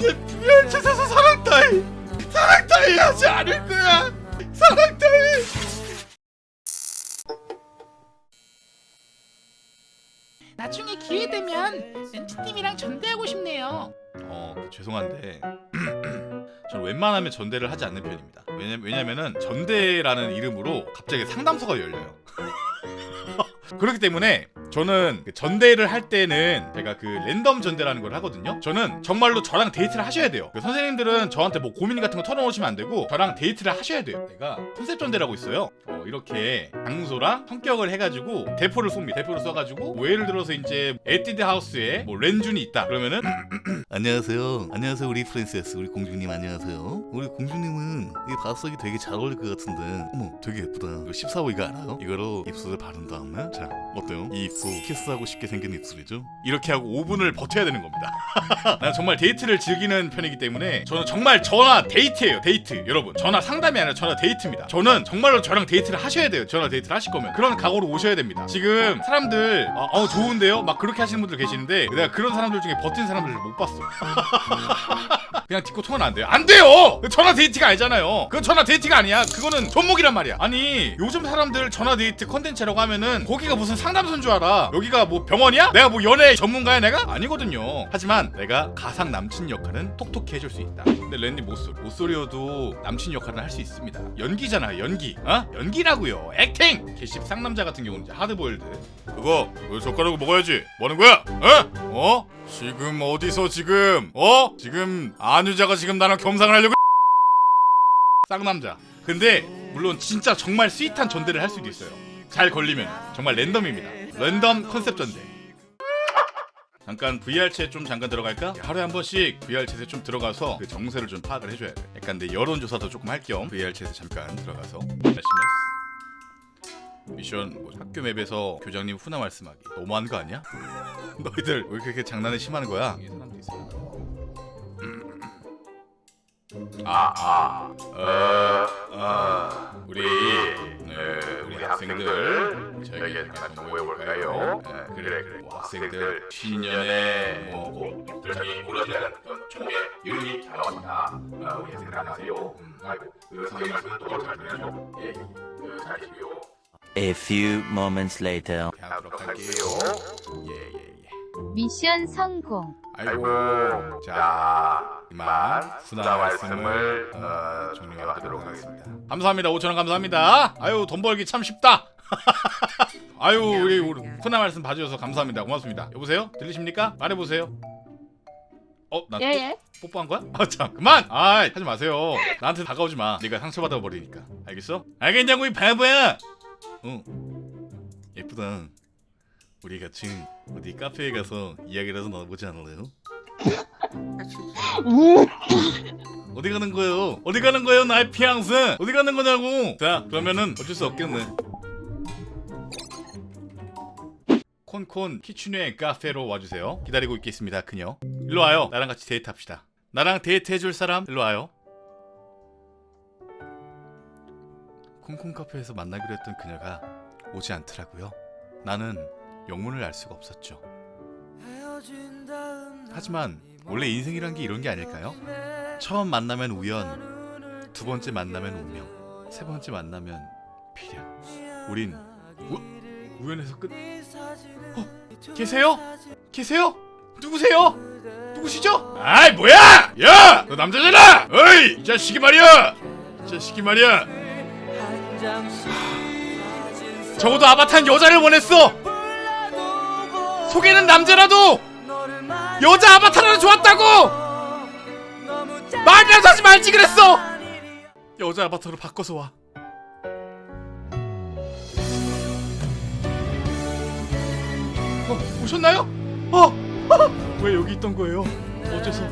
절대 부열체에서 사랑 따위. 사랑 따위 하지 않을 거야. 사랑 따위. 나중에 기회 되면 엔티님이랑 전대하고 싶네요. 어 죄송한데. 저는 웬만하면 전대를 하지 않는 편입니다. 왜냐, 왜냐면은 전대라는 이름으로 갑자기 상담소가 열려요. 그렇기 때문에 저는 그 전대를 할 때는 제가 그 랜덤 전대라는 걸 하거든요. 저는 정말로 저랑 데이트를 하셔야 돼요. 그 선생님들은 저한테 뭐 고민 같은 거 털어놓으시면 안 되고 저랑 데이트를 하셔야 돼요. 내가 컨셉 전대라고 있어요. 어, 이렇게 장소랑 성격을 해가지고 대포를 쏩니다. 대포를 써가지고 뭐 예를 들어서 이제 에뛰드 하우스에 뭐 렌준이 있다. 그러면은 안녕하세요. 안녕하세요, 우리 프린세스, 우리 공주님 안녕하세요. 우리 공주님은 이 바석이 되게 잘 어울릴 것 같은데, 어머, 되게 예쁘다. 이거 14호 이거 알아요? 이거로 입술을 바른 다음에, 자, 어때요? 이 입술 키스하고 싶게 생긴 입술이죠? 이렇게 하고 5분을 버텨야 되는 겁니다. 난 정말 데이트를 즐기는 편이기 때문에 저는 정말 전화 데이트예요. 데이트. 여러분. 전화 상담이 아니라 전화 데이트입니다. 저는 정말로 저랑 데이트 를 하셔야 돼요. 전화 데이트를 하실 거면. 그런 각오로 오셔야 됩니다. 지금 사람들 어, 어, 좋은데요? 막 그렇게 하시는 분들 계시는데 내가 그런 사람들 중에 버틴 사람들을 못 봤어. 그냥 딛고 통화는 안 돼요. 안 돼요! 전화 데이트가 아니잖아요. 그건 전화 데이트가 아니야. 그거는 존목이란 말이야. 아니, 요즘 사람들 전화 데이트 컨텐츠라고 하면은 거기가 무슨 상담소인 줄 알아. 여기가 뭐 병원이야? 내가 뭐 연애 전문가야 내가? 아니거든요. 하지만 내가 가상 남친 역할은 톡톡히 해줄 수 있다. 근데 랜디 못소리. 못소리여도 남친 역할은 할 수 있습니다. 연기잖아, 연기. 어? 연기 라고요. 액팅! 개씹 상남자 같은 경우는 이제 하드보일드. 그거, 왜 젓가락으로 먹어야지. 뭐 하는 거야? 어? 어? 지금 어디서 지금? 어? 지금 안유자가 지금 나랑 겸상을 하려고 쌍남자. 근데 물론 진짜 정말 스윗한 전대를 할 수도 있어요. 잘 걸리면 정말 랜덤입니다. 랜덤 컨셉 전대. 잠깐 VR 챗 좀 잠깐 들어갈까? 하루에 한 번씩 VR 챗에 좀 들어가서 그 정세를 좀 파악을 해줘야 돼. 약간 내 여론조사도 조금 할 겸 VR 챗에 잠깐 들어가서 했어. 미션 뭐 학교 맵에서 교장님 훈화 말씀하기 너무한 거 아니야? 너희들 왜 그렇게 장난을 심하는 거야? 아, 아, 어, 아, 우리, 네, 우리 학생들, 저에게 잠깐 좀 모여볼까요? 네, 그래, 그래, 뭐 학생들, 신년에, 뭐, 뭐, 저기, 오러지는 총회 유닛 나왔다. 아, 우리 학생들 안녕하세요. 음, 아이고, 그 선생님 말씀 또잘 들으죠? 예, 그, 잘 계시고요. A few moments later. 하도록 할게요. 예, 예, 예. 미션 성공. 아이고, 자, 이만 수나 말씀을 어, 종료하도록 하겠습니다. 감사합니다. 5천 원 감사합니다. 아유 돈 벌기 참 쉽다. 아유 우리 우리 훈화 말씀 봐주셔서 감사합니다. 고맙습니다. 여보세요? 들리십니까? 말해보세요. 어, 나 예 예. 뽀, 뽀한 거야? 아, 참, 그만! 아, 하지 마세요. 나한테 다가오지 마. 네가 상처받아 버리니까. 알겠어? 알겠냐고 이 바보야. 어, 예쁘다. 우리 같이 어디 카페에 가서 이야기라도 나눠보지 않을래요? 어디 가는 거예요? 어디 가는 거예요, 나의 피앙스? 어디 가는 거냐고? 자, 그러면은 어쩔 수 없겠네. 콘콘 키추네 카페로 와주세요. 기다리고 있겠습니다, 그녀. 일로 와요. 나랑 같이 데이트합시다. 나랑 데이트 해줄 사람 일로 와요. 콘콘 카페에서 만나기로 했던 그녀가 오지 않더라고요. 나는 영문을 알 수가 없었죠. 하지만 원래 인생이란 게 이런 게 아닐까요? 처음 만나면 우연, 두 번째 만나면 운명, 세 번째 만나면 필연. 우린 우, 우연에서 끝. 어, 계세요? 계세요? 누구세요? 누구시죠? 아이 뭐야? 야, 너 남자잖아. 어이, 이 자식이 말이야. 이 자식이 말이야. 적어도 아바타는 여자를 원했어. 소개는 남자라도 여자 아바타라도 좋았다고. 말이라도 하지 말지 그랬어. 여자 아바타로 바꿔서 와. 어, 오셨나요? 어, 왜 여기 있던 거예요? 어째서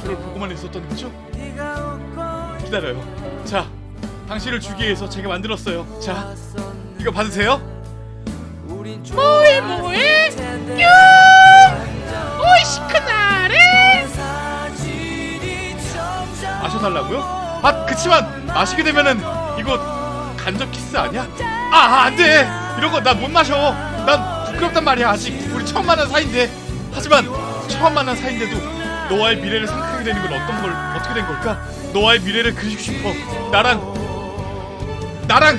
저를 보고만 있었던 거죠? 기다려요. 자, 당신을 주기 위해서 제가 만들었어요. 자, 이거 받으세요. 뭐해 뭐해? 뀨! 오이 시크나래? 마셔달라고요? 아, 그치만 마시게 되면은 이거 간접 키스 아니야? 아, 아, 안 돼. 이런 거 나 못 마셔. 난 부끄럽단 말이야. 아직 우리 처음 만난 사이인데. 하지만 처음 만난 사이인데도 너와의 미래를 생각하게 되는 건 어떤 걸 어떻게 된 걸까? 너와의 미래를 그리고 싶어. 나랑 나랑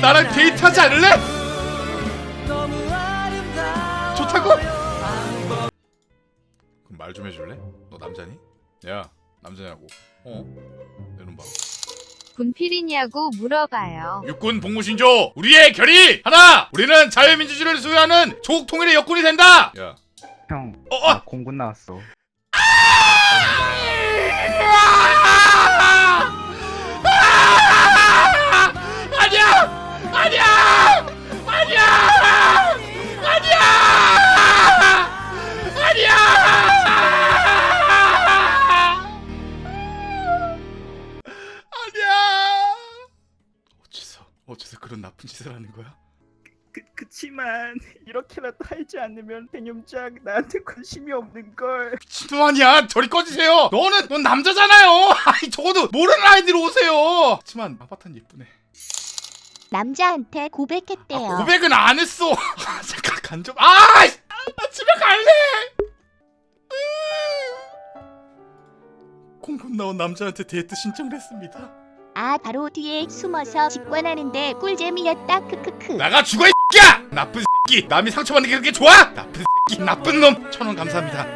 나랑 데이트하지 않을래? 좋다고? 그럼 말 좀 해줄래? 너 남자니? 야 남자냐고? 어? 군필이냐고 물어봐요. 육군 복무신조 우리의 결의 하나 우리는 자유민주주의를 수호하는 조국 통일의 여건이 된다. 야 형, 어, 어! 나 공군 나왔어. 나쁜 짓을 하는 거야? 그, 그치만 이렇게라도 하지 않으면 개념작 나한테 관심이 없는 걸. 미친놈 아니야. 저리 꺼지세요. 너는 넌 남자잖아요. 아이 적어도 모르는 아이들 오세요. 하지만 아바타는 예쁘네. 남자한테 아, 고백했대요. 고백은 안 했어. 아, 잠깐 간접 아 씨, 나 집에 갈래. 음. 공군 나온 남자한테 데이트 신청을 했습니다 아 바로 뒤에 숨어서 직관하는데 꿀잼이었다. 크크크. 나가 죽어 이 새끼야! 나쁜 새끼. 남이 상처받는 게 그렇게 좋아? 나쁜 새끼. 나쁜 놈. 천 원 감사합니다.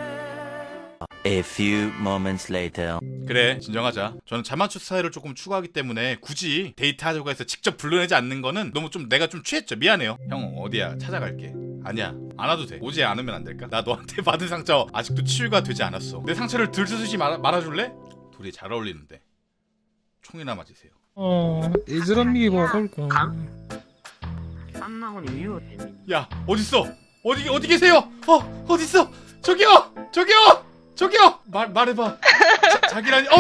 A few moments later. 그래 진정하자. 저는 자만추 스타일을 조금 추구하기 때문에 굳이 데이트 하자고 해서 직접 불러내지 않는 거는 너무 좀 내가 좀 취했죠. 미안해요. 형 어디야? 찾아갈게. 아니야. 안 와도 돼. 오지 않으면 안 될까? 나 너한테 받은 상처 아직도 치유가 되지 않았어. 내 상처를 들쑤시 말아, 말아줄래? 둘이 잘 어울리는데 총이나 맞으세요. 어, 이즈람이 먹을까? 안 나온 이유 야 어딨어? 어디 어디 계세요? 어 어딨어? 저기요! 저기요! 저기요! 말 말해봐. 자, 자기라니. 어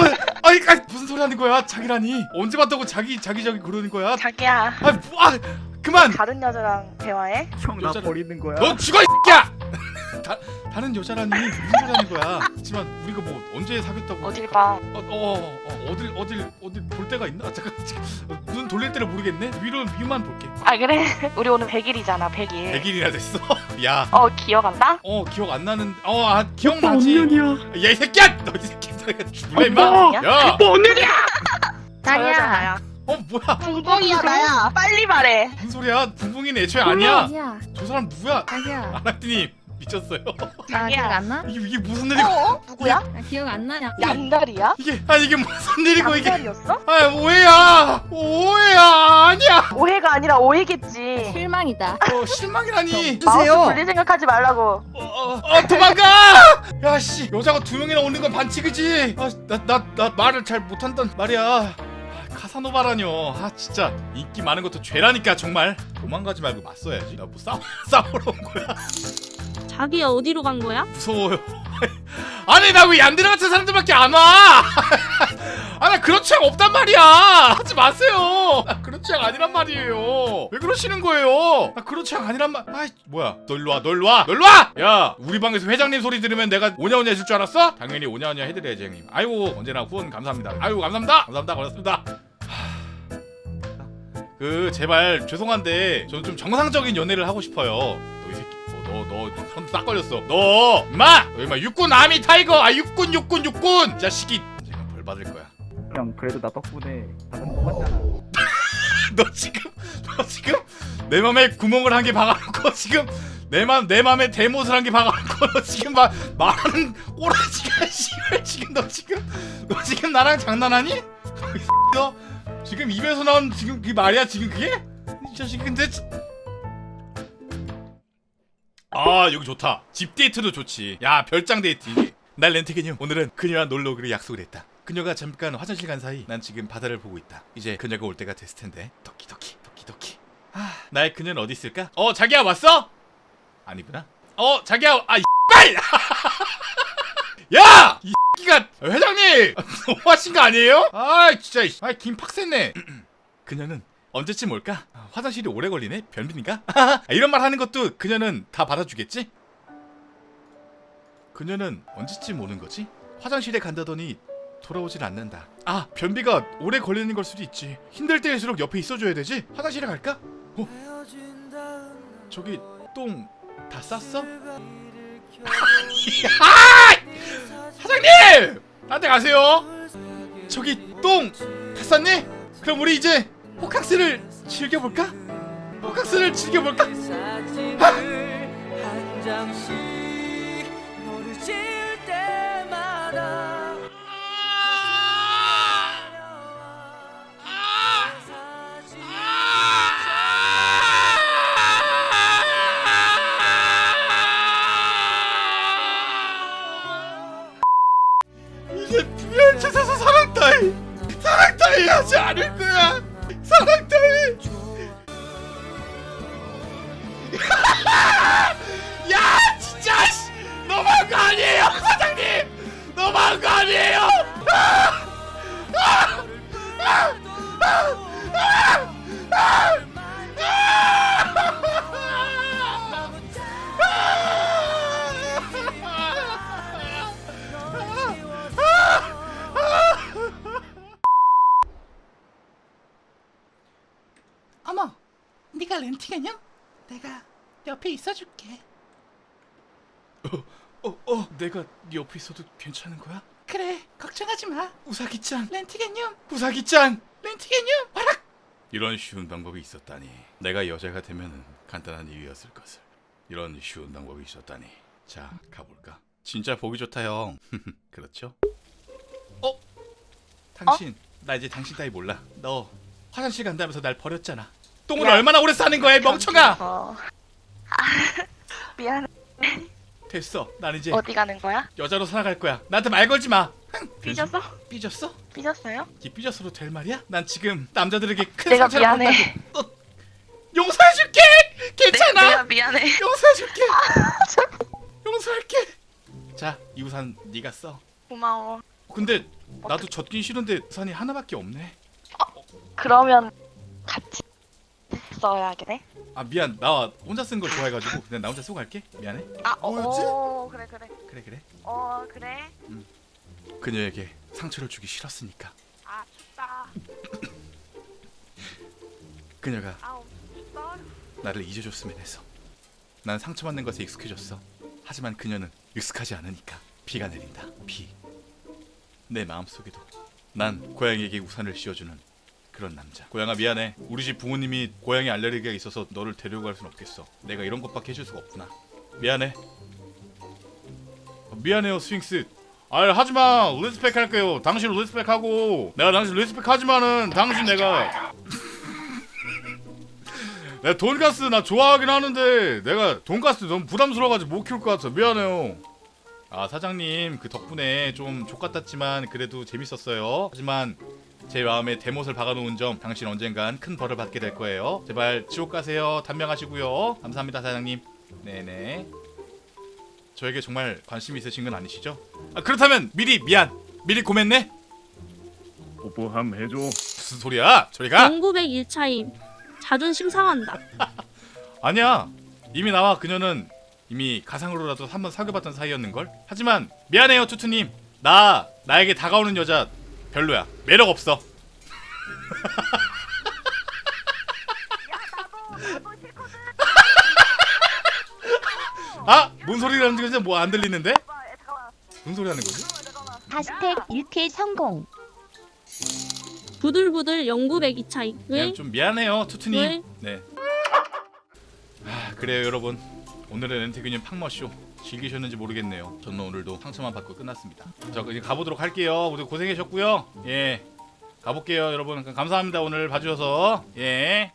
아니 아니, 무슨 소리 하는 거야 자기라니? 언제 봤다고 자기 자기 저기 그러는 거야? 자기야. 아, 뭐, 아 그만! 다른 여자랑 대화해? 형나 여자를- 버리는 거야. 너 죽어 이 새끼야! 다, 다른 여자라니? 무슨 소리 하는 거야? 하지만 우리가 뭐 언제 사귀었다고 어딜 봐. 어, 어, 어, 어 어딜 어딜 어딜 볼 데가 있나? 잠깐 어, 눈 돌릴 때를 모르겠네? 위로 위만 볼게. 아 그래? 우리 오늘 100일이잖아 100일. 100일이나 됐어? 야. 어 기억 안 나? 어 기억 안 나는 어 아, 기억나지? 야. 이 새끼야! 너 이 새끼 죽을래 임마. 오빠! 야어 저 여자 나야. 뭐야? 붕붕이야 나야. 빨리 말해. 무슨 소리야? 붕붕이는 애초에 아니야. 자기야, 저 사람 누구야? 자기야. 아낙디님 미쳤어요 나 기억 안 나? 이게 이게 무슨 일이고 어? 누구야? 나 기억 안 나냐? 양다리야? 이게 아니 이게 무슨 일이고 이게 양다리였어? 아 오해야 오해야 아니야 오해가 아니라 오해겠지 실망이다. 어 실망이라니 마우스 돌릴 생각하지 말라고 어, 어, 어 도망가 야씨 여자가 두 명이나 오는 건 반칙이지 아나 나나 말을 잘 못한단 말이야 아, 카사노바라뇨. 아 진짜. 인기 많은 것도 죄라니까 정말. 도망가지 말고 맞서야지. 나 뭐 싸우 싸우러 온 거야. 자기야 어디로 간 거야? 무서워요. 아니 나 왜 얀드라 같은 사람들밖에 안와? 아나 그런 취향 없단 말이야. 하지 마세요. 나 그런 취향 아니란 말이에요. 왜 그러시는 거예요? 나 그런 취향 아니란 말 아이 뭐야. 너 일로 와 너 일로 와 너 일로 와 야 우리 방에서 회장님 소리 들으면 내가 오냐오냐 해줄 줄 알았어? 당연히 오냐오냐 해드려야지 형님. 아이고 언제나 후원 감사합니다. 아이고 감사합니다. 감사합니다. 고맙습니다. 하... 그 제발 죄송한데 저는 좀 정상적인 연애를 하고 싶어요. 너 이 새끼 너너너손딱 걸렸어. 너 임마! 너 임마 육군 아미 타이거! 아 육군 육군 육군! 이 자식이 제가 벌 받을 거야. 형 그래도 나 덕분에 다른 거 봤잖아. 너 지금 너 지금 내 맘에 구멍을 한 개 박아놓고 지금 내맘내 맘에 대못을 한 개 박아놓고 너 지금 막 말하는 꼬라지가 씨발 지금 너 지금 너 지금 나랑 장난하니? 너 지금 입에서 나온 지금 그 말이야 지금 그게? 이 자식 근데 지- 아 여기 좋다. 집 데이트도 좋지. 야 별장 데이트. 날 렌트게님 오늘은 그녀와 놀러 오기로 약속을 했다. 그녀가 잠깐 화장실 간 사이 난 지금 바다를 보고 있다. 이제 그녀가 올 때가 됐을 텐데. 도끼도끼 도끼도끼. 아 나의 그녀는 어디 있을까? 어 자기야 왔어? 아니구나. 어 자기야 아 이빨 야! 이 새끼가 회장님 너무하신 거 아니에요? 아 진짜 아 김팍세네 그녀는 언제쯤 올까? 아, 화장실이 오래 걸리네? 변빈인가? 아, 이런 말 하는 것도 그녀는 다 받아주겠지? 그녀는 언제쯤 오는 거지? 화장실에 간다더니 돌아오질 않는다. 아, 변비가 오래 걸리는 걸 수도 있지. 힘들 때일수록 옆에 있어줘야 되지? 화장실에 갈까? 어? 저기 똥 다 쌌어? 아! 사장님! 딴 데 가세요. 저기 똥 탔었니? 그럼 우리 이제 호캉스를 즐겨볼까? 호캉스를 즐겨볼까? 이 야 진짜 씨, 너무한 거 아니에요 사장님 너무한 거 아니에요! 어머, 네가 렌티게냐? 내가 옆에 있어줄게. 어, 어, 내가 네 옆에 있어도 괜찮은 거야? 그래, 걱정하지 마. 우사기짱, 렌티게님, 우사기짱. 렌티게님, 와라. 이런 쉬운 방법이 있었다니. 내가 여자가 되면은 간단한 일이었을 것을. 이런 쉬운 방법이 있었다니. 자, 가볼까? 진짜 보기 좋다 형. 그렇죠? 어? 당신, 나 이제 당신 따위 몰라. 너 화장실 간다면서 날 버렸잖아. 똥을 야. 얼마나 오래 싸는 거야, 이 멍청아! 어. 아, 미안해. 됐어. 난 이제 어디 가는 거야? 여자로 살아갈 거야. 나한테 말 걸지 마. 삐졌어? 삐졌어? 삐졌어요? 이 삐졌어도 될 말이야? 난 지금 남자들에게 큰 내가 상처를 미안해. 너 용서해줄게. 괜찮아. 내, 가 미안해. 용서해줄게. 용서할게. 자, 이 우산 네가 써. 고마워. 근데 나도 젖긴 싫은데 우산이 하나밖에 없네. 그러면 같이 써야겠네. 아 미안, 나 혼자 쓴 걸 좋아해가지고 그냥 나 혼자 쓰고 갈게. 미안해. 아, 어, 그래 그래. 그래 그래. 어, 그래. 그녀에게 상처를 주기 싫었으니까. 아, 춥다. 그녀가 아, 춥다. 나를 잊어줬으면 해서. 난 상처받는 것에 익숙해졌어. 하지만 그녀는 익숙하지 않으니까 비가 내린다. 비. 내 마음속에도 난 고양이에게 우산을 씌워주는 그런 남자. 고양아 미안해. 우리 집 부모님이 고양이 알레르기가 있어서 너를 데리고 갈 순 없겠어. 내가 이런 것밖에 해줄 수가 없구나. 미안해. 어, 미안해요 스윙스. 아 하지마 리스펙 할게요. 당신 리스펙 하고 내가 당신 리스펙 하지만은 당신 내가 내가 돈가스 나 좋아하긴 하는데 내가 돈가스 너무 부담스러워가지고 못 키울 것 같아 미안해요 아 사장님 그 덕분에 좀 족같았지만 그래도 재밌었어요 하지만 제 마음에 대못을 박아놓은 점 당신 언젠간 큰 벌을 받게 될 거예요. 제발 지옥 가세요. 단명하시고요. 감사합니다 사장님. 네네. 저에게 정말 관심 있으신 건 아니시죠? 아 그렇다면 미리 미안. 미리 고맙네 뽀뽀함 해줘. 무슨 소리야? 저리가. 0901차임. 자존심 상한다. 아니야. 이미 나와 그녀는 이미 가상으로라도 한번 사귀어봤던 사이였는걸? 하지만 미안해요 투투님. 나 나에게 다가오는 여자 별로야 매력 없어 아! 뭔 소리라는 거지? 뭐 안 들리는데? 무슨 소리 하는 거지? 하스택 1회 성공. 부들부들 0902차임. 왜? 그냥 좀 미안해요 투투님 왜? 네 아, 그래요 여러분 오늘의 렌트균님 팡머쇼 즐기셨는지 모르겠네요. 저는 오늘도 상처만 받고 끝났습니다. 저 이제 가보도록 할게요. 모두 고생하셨고요. 예. 가볼게요 여러분. 감사합니다. 오늘 봐주셔서. 예